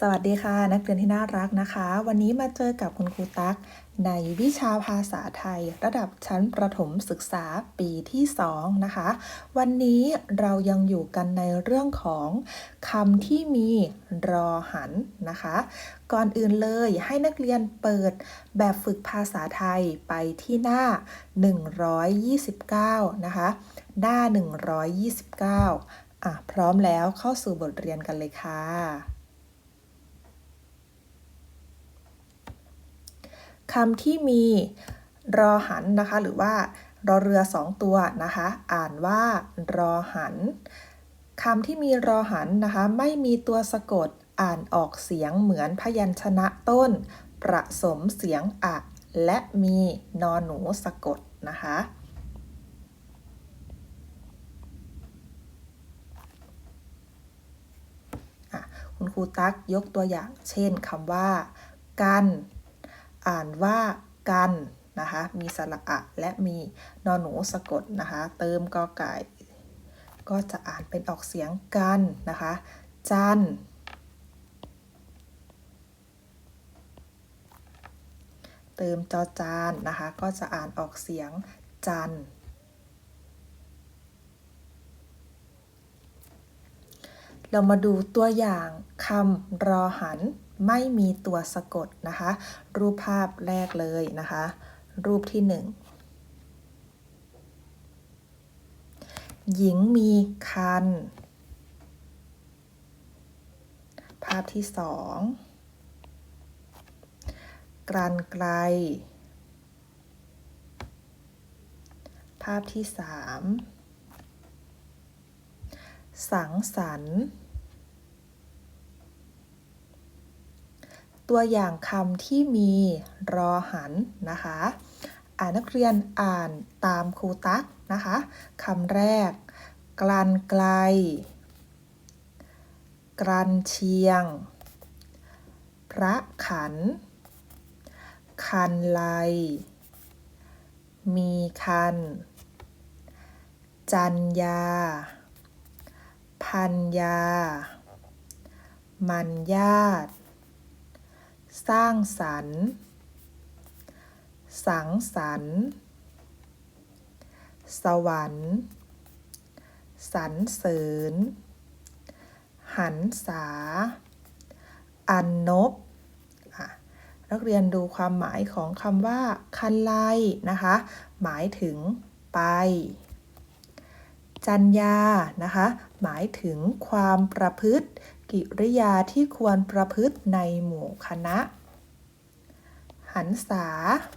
สวัสดีค่ะ นักเรียนที่น่ารักนะคะ วันนี้มาเจอกับคุณครูตั๊กในวิชาภาษาไทย ระดับชั้นประถมศึกษาปีที่2นะคะ วันนี้เรายังอยู่กันในเรื่องของคำที่มีรอหันนะคะ ก่อนอื่นเลยให้นักเรียนเปิดแบบฝึกภาษาไทยไปที่หน้า 129 นะคะ หน้า 129อะพร้อมแล้วเข้าสู่บทเรียนกันเลยค่ะ คำที่มีรอหันนะคะ หรือว่ารอเรือสองตัวนะคะ อ่านว่ารอหันคำที่มีรอหันนะคะ ไม่มีตัวสะกดอ่านออกเสียงเหมือนพยัญชนะต้น ประสมเสียงอะและมีนอหนูสะกดนะคะอะคุณครูตั๊กยกตัวอย่างเช่นคำว่า กัน อ่านว่ากันนะคะมีสระอะและมีนอนหนูสะกดนะคะ เติมกอไก่ ก็จะอ่านเป็นออกเสียงกันนะคะ จันเติมจอจานนะคะ ก็จะอ่านออกเสียงจัน เรามาดูตัวอย่างคำรอหันไม่มีตัวสะกดนะคะ รูปภาพแรกเลยนะคะ รูปที่หนึ่งหญิงมีคัน ภาพที่สองกรันไกล ภาพที่สาม สังสรรค์ ตัวอย่างคำที่มีรอหันนะคะ อ่านนักเรียนอ่านตามครูตั๊กนะคะคำแรก กลันไกลกรันเชียง พระขัน คันไล มีคัน จัญญา พัญญามัญญาตสร้างสรรค์ สังสรรค์ สวรรค์ สรรเสริญ หันษา อันนบอะนักเรียนดูความหมายของคำว่า คันไลนะคะ หมายถึงไป จัญญานะคะ หมายถึงความประพฤติ กิริยาที่ควรประพฤติในหมู่คณะ หันษา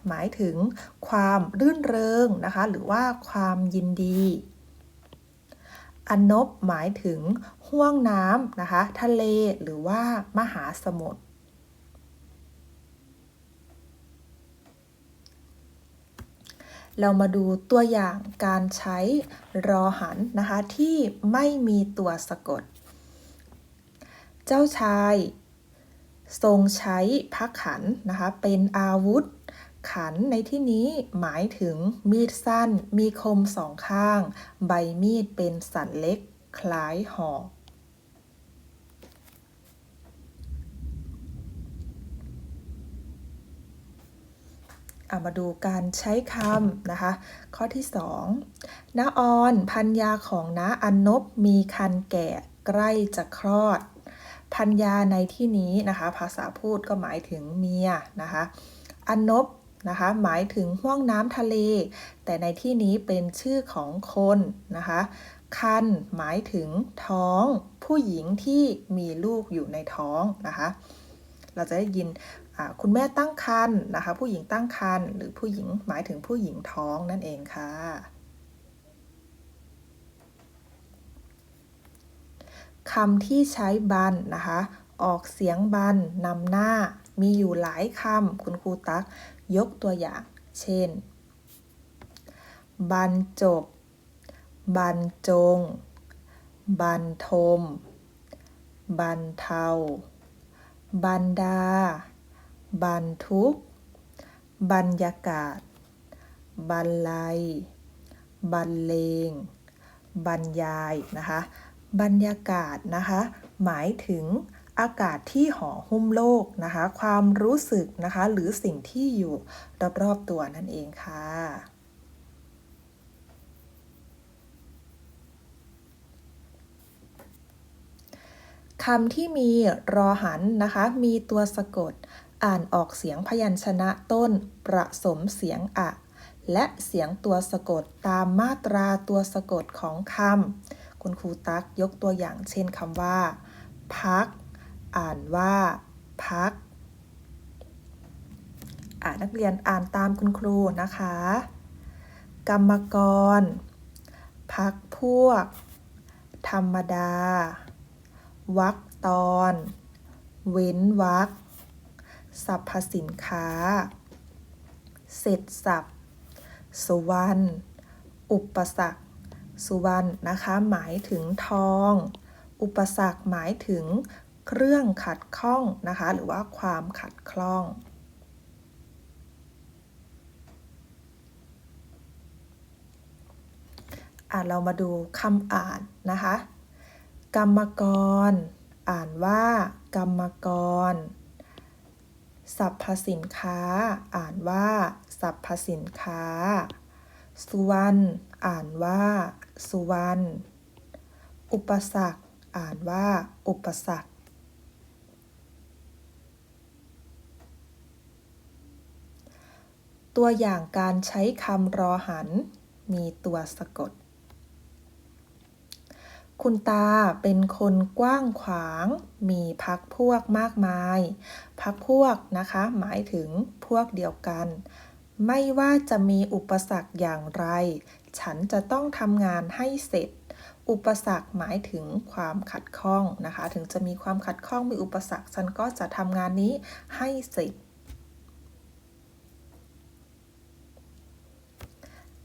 หมายถึงความรื่นเริงนะคะ หรือว่าความยินดีอนนบหมายถึงห่วงน้ำนะคะ ทะเลหรือว่ามหาสมุทร เรามาดูตัวอย่างการใช้รอหันนะคะที่ไม่มีตัวสะกด เจ้าชาย ทรงใช้พักขันนะคะเป็นอาวุธ ขันในที่นี้หมายถึงมีดสั้น มีคมสองข้าง ใบมีดเป็นสันเล็ก คล้ายหอกามาดูการใช้คำนะคะ ข้อที่สองน้าออนพัญญาของน้าอนนบมีคันแก่ใกล้จะคลอด พัญญาในที่นี้นะคะ ภาษาพูดก็หมายถึงเมียนะคะอนนบนะคะหมายถึงห้วงน้ำทะเล แต่ในที่นี้เป็นชื่อของคนนะคะ คันหมายถึงท้อง ผู้หญิงที่มีลูกอยู่ในท้องนะคะ เราจะได้ยิน คุณแม่ตั้งครรภ์นะคะ ผู้หญิงตั้งครรภ์หรือผู้หญิงหมายถึงผู้หญิงท้องนั่นเองค่ะ คำที่ใช้บันนะคะ ออกเสียงบันนำหน้ามีอยู่หลายคำคุณครูตักยกตัวอย่าง เช่น บรรจบบรรจง บรรทม บรรเทา บรรดา บรรทุก บรรยากาศ บรรลัย บรรเลง บรรยายนะคะ บรรยากาศนะคะ หมายถึงอากาศที่ห่อหุ้มโลกนะคะ ความรู้สึกนะคะ หรือสิ่งที่อยู่รอบๆตัวนั่นเองค่ะคำที่มีรอหันนะคะ มีตัวสะกด อ่านออกเสียงพยัญชนะต้นประสมเสียงอะ และเสียงตัวสะกดตามมาตราตัวสะกดของคำคุณครูตักยกตัวอย่างเช่นคำว่า พัก อ่านว่า พักอ่านักเรียนอ่านตามคุณครูนะคะ กรรมกร พักพวก ธรรมดา วักตอน เว้นวัก สรรพสินค้า เสร็จสับสุวรรณ อุปสรรค สุวรรณนะคะ หมายถึงทอง อุปสรรคหมายถึงเครื่องขัดข้องนะคะ หรือว่าความขัดคล่องอ่าเรามาดูคำอ่านนะคะ กรรมกร อ่านว่ากรรมกร สรรพสินค้า อ่านว่าสรรพสินค้า สุวรรณอ่านว่า สุวรรณอุปสรรค อ่านว่า อุปสรรคตัวอย่างการใช้คำรอหัน มีตัวสะกด คุณตาเป็นคนกว้างขวาง มีพักพวกมากมาย พักพวกนะคะ หมายถึงพวกเดียวกัน ไม่ว่าจะมีอุปสรรคอย่างไร ฉันจะต้องทำงานให้เสร็จ อุปสรรคหมายถึงความขัดข้องนะคะ ถึงจะมีความขัดข้องมีอุปสรรค ฉันก็จะทำงานนี้ให้เสร็จ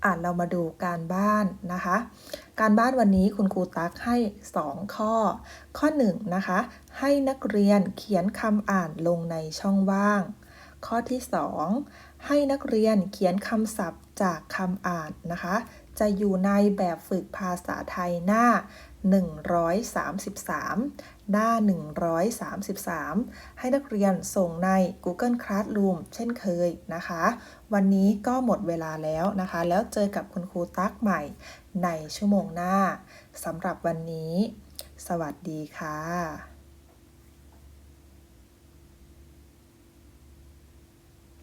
อ่านเรามาดูการบ้านนะคะ การบ้านวันนี้คุณครูตักให้ 2 ข้อ ข้อ1นะคะ ให้นักเรียนเขียนคำอ่านลงในช่องว่าง ข้อที่ 2 ให้นักเรียนเขียนคำศัพท์จากคำอ่านนะคะ จะอยู่ในแบบฝึกภาษาไทยหน้า 133 หน้า 133 ให้นักเรียนส่งใน Google Classroom เช่นเคยนะคะ วันนี้ก็หมดเวลาแล้วนะคะ แล้วเจอกับคุณครูตั๊กใหม่ในชั่วโมงหน้าสำหรับวันนี้ สวัสดีค่ะ